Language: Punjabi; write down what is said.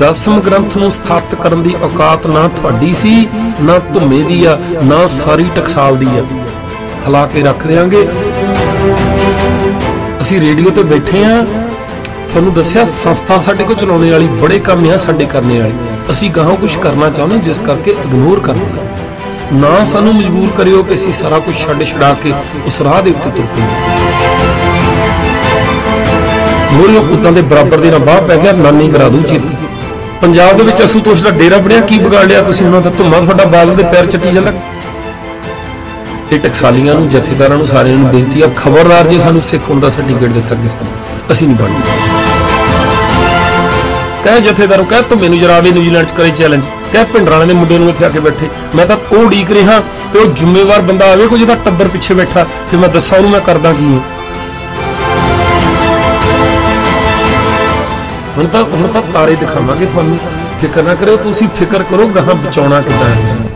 ਦਸਮ ਗ੍ਰੰਥ ਨੂੰ ਸਥਾਪਿਤ ਕਰਨ ਦੀ ਔਕਾਤ ਨਾ ਤੁਹਾਡੀ ਸੀ, ਨਾ ਧੁੰਮੇ ਦੀ ਆ, ਨਾ ਸਾਰੀ ਟਕਸਾਲ ਦੀ ਆ। ਹਲਾ ਕੇ ਰੱਖ ਦਿਆਂਗੇ। ਅਸੀਂ ਰੇਡੀਓ ਤੇ ਬੈਠੇ ਆ। ਤੁਹਾਨੂੰ ਦੱਸਿਆ ਸੰਸਥਾ ਸਾਡੇ ਕੋਲ ਚਲਾਉਣੇ ਵਾਲੀ, ਬੜੇ ਕੰਮ ਆ ਸਾਡੇ ਕਰਨੇ ਵਾਲੇ। ਅਸੀਂ ਗਾਹਾਂ ਕੁਝ ਕਰਨਾ ਚਾਹੁੰਦੇ ਜਿਸ ਕਰਕੇ ਇਗਨੋਰ ਕਰਦੇ ਆ ਨਾ ਸਾਨੂੰ ਮਜਬੂਰ ਕਰਿਓ ਕਿ ਅਸੀਂ ਸਾਰਾ ਕੁਝ ਛੱਡ ਛਡਾ ਕੇ ਉਸ ਰਾਹ ਦੇ ਉੱਤੇ ਤੁਰ ਪਈਏ ਮੋਰੀਓ ਪੁੱਤਾਂ ਦੇ ਬਰਾਬਰ ਦੇ ਨਾਲ ਬਾਹ ਪੈ ਗਿਆ, ਨਾਨੀ ਕਰਾ ਦੂ ਚੇਤੀ। ਪੰਜਾਬ ਦੇ ਵਿੱਚ ਅਸੂਤੋਸ਼ ਦਾ ਡੇਰਾ ਬਣਿਆ, ਕੀ ਵਿਗਾੜ ਲਿਆ ਤੁਸੀਂ ਉਹਨਾਂ ਦਾ? ਧੁੰਮਾ ਤੁਹਾਡਾ ਬਾਦਲ ਦੇ ਪੈਰ ਚੱਟੀ ਜਾਂਦਾ। ਇਹ ਟਕਸਾਲੀਆਂ ਨੂੰ, ਜਥੇਦਾਰਾਂ ਨੂੰ ਸਾਰਿਆਂ ਨੂੰ ਬੇਨਤੀ ਆ, ਖਬਰਦਾਰ ਜੇ ਸਾਨੂੰ ਸਿੱਖ ਹੋਣ ਸਰਟੀਫਿਕੇਟ ਦਿੱਤਾ ਕਿਸੇ ਨੇ ਅਸੀਂ ਨਹੀਂ ਬਣਦੇ। ਕਹੇ ਜਥੇਦਾਰੋਂ, ਕਹੇ ਤੂੰ ਮੈਨੂੰ ਜਰਾਵੇ ਨਿਊਜ਼ੀਲੈਂਡ ਚ ਕਰੇ ਚੈਲੰਜ ਕਹੇ ਪਿੰਡਰਾਂ ਦੇ ਮੁੰਡੇ ਨੂੰ ਇੱਥੇ ਆ ਕੇ ਬੈਠੇ। ਮੈਂ ਤਾਂ ਉਹ ਉਡੀਕ ਰਿਹਾ ਤੇ ਉਹ ਜ਼ਿੰਮੇਵਾਰ ਬੰਦਾ ਆਵੇ, ਕੋਈ ਜਿਹਦਾ ਟੱਬਰ ਪਿੱਛੇ ਬੈਠਾ। ਫਿਰ ਮੈਂ ਦੱਸਾਂ ਉਹਨੂੰ ਮੈਂ ਕਰਦਾ ਕੀ ਹਾਂ। ਹੁਣ ਤਾਂ ਹੁਣ ਤਾਂ ਤਾਰੇ ਦਿਖਾਵਾਂਗੇ ਤੁਹਾਨੂੰ। ਫਿਕਰ ਨਾ ਕਰਿਓ, ਤੁਸੀਂ ਫਿਕਰ ਕਰੋ ਗਾਹਾਂ ਬਚਾਉਣਾ ਕਿੱਦਾਂ ਹੈ।